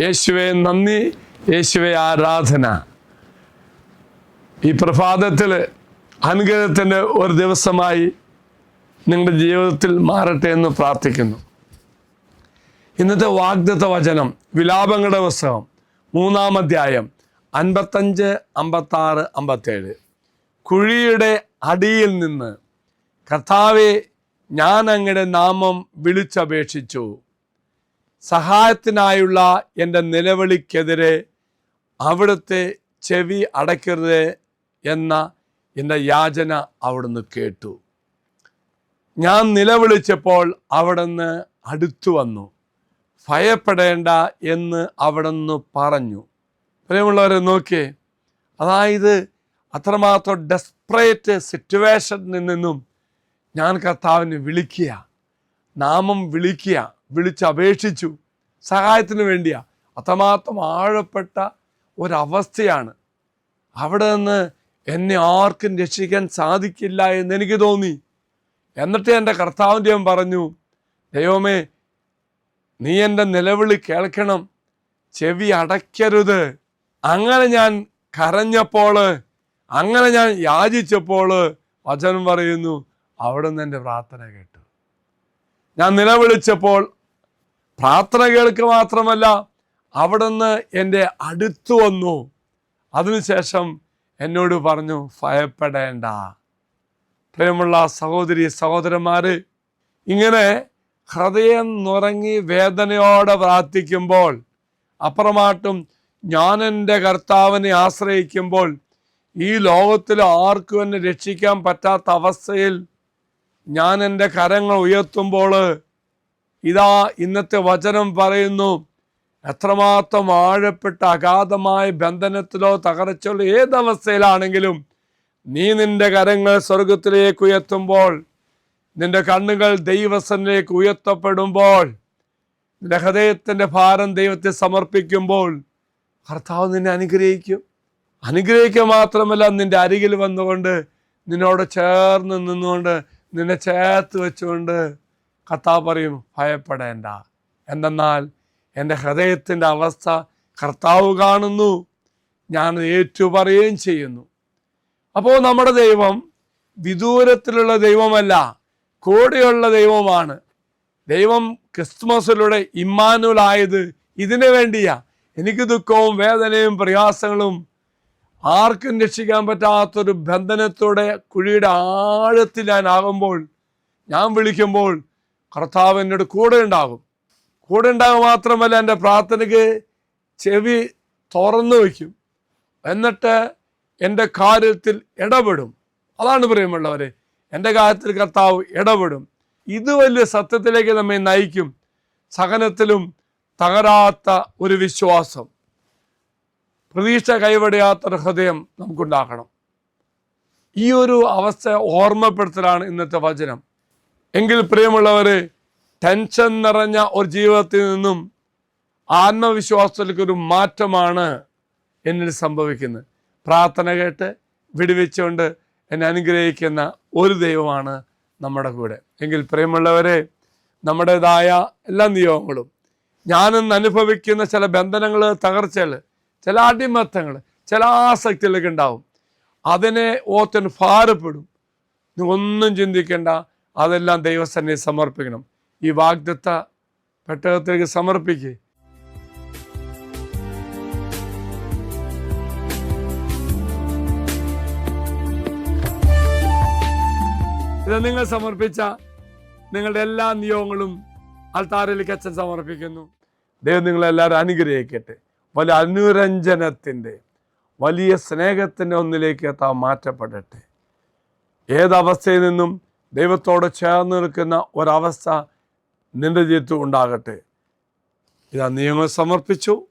യേശുവെ നന്ദി. യേശുവെ ആരാധന. ഈ പ്രഭാതത്തിൽ അനുഗ്രഹത്തിന്റെ ഒരു ദിവസമായി നിങ്ങളുടെ ജീവിതത്തിൽ മാറട്ടെ എന്ന് പ്രാർത്ഥിക്കുന്നു. ഇന്നത്തെ വാഗ്ദത്ത വചനം വിലാപങ്ങളുടെ പുസ്തകം മൂന്നാം അധ്യായം അൻപത്തഞ്ച് അമ്പത്താറ് അമ്പത്തേഴ്. കുഴിയുടെ അടിയിൽ നിന്ന് കർത്താവെ ഞാൻ അങ്ങയുടെ നാമം വിളിച്ചപേക്ഷിച്ചു. സഹായത്തിനായുള്ള എന്റെ നിലവിളിക്കെതിരെ അവിടുത്തെ ചെവി അടയ്ക്കരുത് എന്ന എന്റെ യാചന അവിടുന്ന് കേട്ടു. ഞാൻ നിലവിളിച്ചപ്പോൾ അവിടുന്ന് അടുത്തു വന്നു. ഭയപ്പെടേണ്ട എന്ന് അവിടുന്ന് പറഞ്ഞു. പ്രിയമുള്ളവരെ നോക്കിയേ അതായത് അത്രമാത്രം ഡെസ്പ്രേറ്റ് സിറ്റുവേഷനിൽ നിന്നും ഞാൻ കർത്താവിനെ വിളിക്കുക നാമം വിളിക്കുക വിളിച്ചപേക്ഷിച്ചു. സഹായത്തിന് വേണ്ടിയാ. അത്രമാത്രം ആഴപ്പെട്ട ഒരവസ്ഥയാണ്. അവിടെ നിന്ന് എന്നെ ആർക്കും രക്ഷിക്കാൻ സാധിക്കില്ല എന്ന് എനിക്ക് തോന്നി. എന്നിട്ട് എന്റെ കർത്താവിന്റെ പറഞ്ഞു ദൈവമേ നീ എന്റെ നിലവിളി കേൾക്കണം. ചെവി അടയ്ക്കരുത്. അങ്ങനെ ഞാൻ കരഞ്ഞപ്പോൾ അങ്ങനെ ഞാൻ യാചിച്ചപ്പോൾ വചനം പറയുന്നു. അവിടെ നിന്ന് എന്റെ പ്രാർത്ഥന കേട്ടു. ഞാൻ നിലവിളിച്ചപ്പോൾ പ്രാർത്ഥന കേൾക്കുക മാത്രമല്ല അവിടുന്ന് എന്റെ അടുത്തു വന്നു. അതിനുശേഷം എന്നോട് പറഞ്ഞു ഭയപ്പെടേണ്ട. പ്രിയമുള്ള സഹോദരി സഹോദരന്മാര് ഇങ്ങനെ ഹൃദയം നുറങ്ങി വേദനയോടെ പ്രാർത്ഥിക്കുമ്പോൾ അപ്പുറമാട്ടും ഞാൻ എന്റെ കർത്താവിനെ ആശ്രയിക്കുമ്പോൾ ഈ ലോകത്തിൽ ആർക്കും എന്നെ രക്ഷിക്കാൻ പറ്റാത്ത അവസ്ഥയിൽ ഞാൻ എന്റെ കരങ്ങൾ ഉയർത്തുമ്പോൾ ഇതാ ഇന്നത്തെ വചനം പറയുന്നു. എത്രമാത്രം ആഴപ്പെട്ട അഗാധമായ ബന്ധനത്തിലോ തകർച്ചയിലോ ഏതവസ്ഥയിലാണെങ്കിലും നീ നിന്റെ കരങ്ങൾ സ്വർഗത്തിലേക്ക് ഉയർത്തുമ്പോൾ നിന്റെ കണ്ണുകൾ ദൈവസനിലേക്ക് ഉയർത്തപ്പെടുമ്പോൾ നിന്റെ ഹൃദയത്തിന്റെ ഭാരം ദൈവത്തെ സമർപ്പിക്കുമ്പോൾ കർത്താവ് നിന്നെ അനുഗ്രഹിക്കും. അനുഗ്രഹിക്കുക മാത്രമല്ല നിന്റെ അരികിൽ വന്നുകൊണ്ട് നിന്നോട് ചേർന്ന് നിന്നുകൊണ്ട് നിന്നെ ചേർത്ത് വെച്ചുകൊണ്ട് കർത്താവ് പറയും ഭയപ്പെടേണ്ട. എന്തെന്നാൽ എന്റെ ഹൃദയത്തിന്റെ അവസ്ഥ കർത്താവ് കാണുന്നു. ഞാൻ ഏറ്റുപറയുകയും ചെയ്യുന്നു. അപ്പോൾ നമ്മുടെ ദൈവം വിദൂരത്തിലുള്ള ദൈവമല്ല കൂടെയുള്ള ദൈവമാണ്. ദൈവം ക്രിസ്മസിലൂടെ ഇമ്മാനുലായത് ഇതിനു വേണ്ടിയാ. എനിക്ക് ദുഃഖവും വേദനയും പ്രയാസങ്ങളും ആർക്കും രക്ഷിക്കാൻ പറ്റാത്തൊരു ബന്ധനത്തോടെ കുഴിയുടെ ആഴത്തിൽ ഞാൻ ആകുമ്പോൾ ഞാൻ വിളിക്കുമ്പോൾ കർത്താവ് എന്നോട് കൂടെ ഉണ്ടാകും കൂടെ ഉണ്ടാകുക മാത്രമല്ല എന്റെ പ്രാർത്ഥനയ്ക്ക് ചെവി തുറന്നു വയ്ക്കും. എന്നിട്ട് എന്റെ കാര്യത്തിൽ ഇടപെടും. അതാണ് പ്രിയമുള്ളവരെ എന്റെ കാര്യത്തിൽ കർത്താവ് ഇടപെടും. ഇത് വലിയ സത്യത്തിലേക്ക് നമ്മെ നയിക്കും. സഹനത്തിലും തകരാത്ത ഒരു വിശ്വാസം. പ്രതീക്ഷ കൈവടിയാത്തൊരു ഹൃദയം നമുക്കുണ്ടാക്കണം ഈ ഒരു അവസ്ഥ ഓർമ്മപ്പെടുത്തലാണ് ഇന്നത്തെ വചനം. എങ്കിൽ പ്രിയമുള്ളവരെ ടെൻഷൻ നിറഞ്ഞ ഒരു ജീവിതത്തിൽ നിന്നും ആത്മവിശ്വാസത്തിലേക്ക് ഒരു മാറ്റമാണ് എന്നിൽ സംഭവിക്കുന്നത്. പ്രാർത്ഥന കേട്ട് വിടുവിച്ചുകൊണ്ട് എന്നെ അനുഗ്രഹിക്കുന്ന ഒരു ദൈവമാണ് നമ്മുടെ കൂടെ. എങ്കിൽ പ്രിയമുള്ളവരെ നമ്മുടേതായ എല്ലാ നിയോഗങ്ങളും ഞാനിന്ന് അനുഭവിക്കുന്ന ചില ബന്ധനങ്ങൾ തകർച്ചകൾ ചില അടിമത്തങ്ങൾ ചില ആസക്തികളൊക്കെ ഉണ്ടാവും. അതിനെ ഓത്തൻ ഭാരപ്പെടും. ഒന്നും ചിന്തിക്കേണ്ട. അതെല്ലാം ദൈവസന്നെ സമർപ്പിക്കണം. ഈ വാഗ്ദത്ത പെട്ടകത്തിലേക്ക് സമർപ്പിക്കുക ഇത് നിങ്ങൾ സമർപ്പിച്ച നിങ്ങളുടെ എല്ലാ നിയോഗങ്ങളും അൾത്താരയിലേക്ക് അച്ഛൻ സമർപ്പിക്കുന്നു. ദൈവം നിങ്ങളെല്ലാവരും അനുഗ്രഹിക്കട്ടെ. വലിയ അനുരഞ്ജനത്തിന്റെ വലിയ സ്നേഹത്തിന്റെ ഒന്നിലേക്ക് എത്താൻ മാറ്റപ്പെടട്ടെ. ഏതവസ്ഥയിൽ നിന്നും ദൈവത്തോട് ചേർന്ന് നിൽക്കുന്ന ഒരവസ്ഥ നിന്റെ ജീവിതത്തിൽ ഉണ്ടാകട്ടെ. ഇതാ നിയമങ്ങൾ സമർപ്പിച്ചു.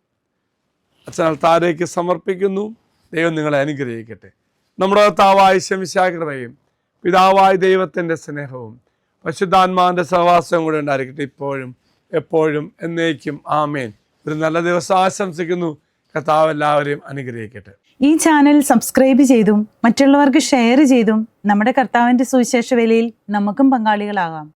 അച്ഛനാൽ താരേക്ക് സമർപ്പിക്കുന്നു. ദൈവം നിങ്ങളെ അനുഗ്രഹിക്കട്ടെ. നമ്മുടെ താവായ ശമിശാഗ്രതയും പിതാവായ ദൈവത്തിന്റെ സ്നേഹവും പശുദ്ധാത്മാവിന്റെ സഹവാസവും കൂടെ ഉണ്ടായിരിക്കട്ടെ ഇപ്പോഴും എപ്പോഴും എന്നേക്കും. ആമേൻ. ഒരു നല്ല ദിവസം ആശംസിക്കുന്നു. കർത്താവ് എല്ലാവരെയും അനുഗ്രഹിക്കട്ടെ. ഈ ചാനൽ സബ്സ്ക്രൈബ് ചെയ്തും മറ്റുള്ളവർക്ക് ഷെയർ ചെയ്തും നമ്മുടെ കർത്താവിന്റെ സുവിശേഷ വേലയിൽ നമുക്കും പങ്കാളികളാകാം.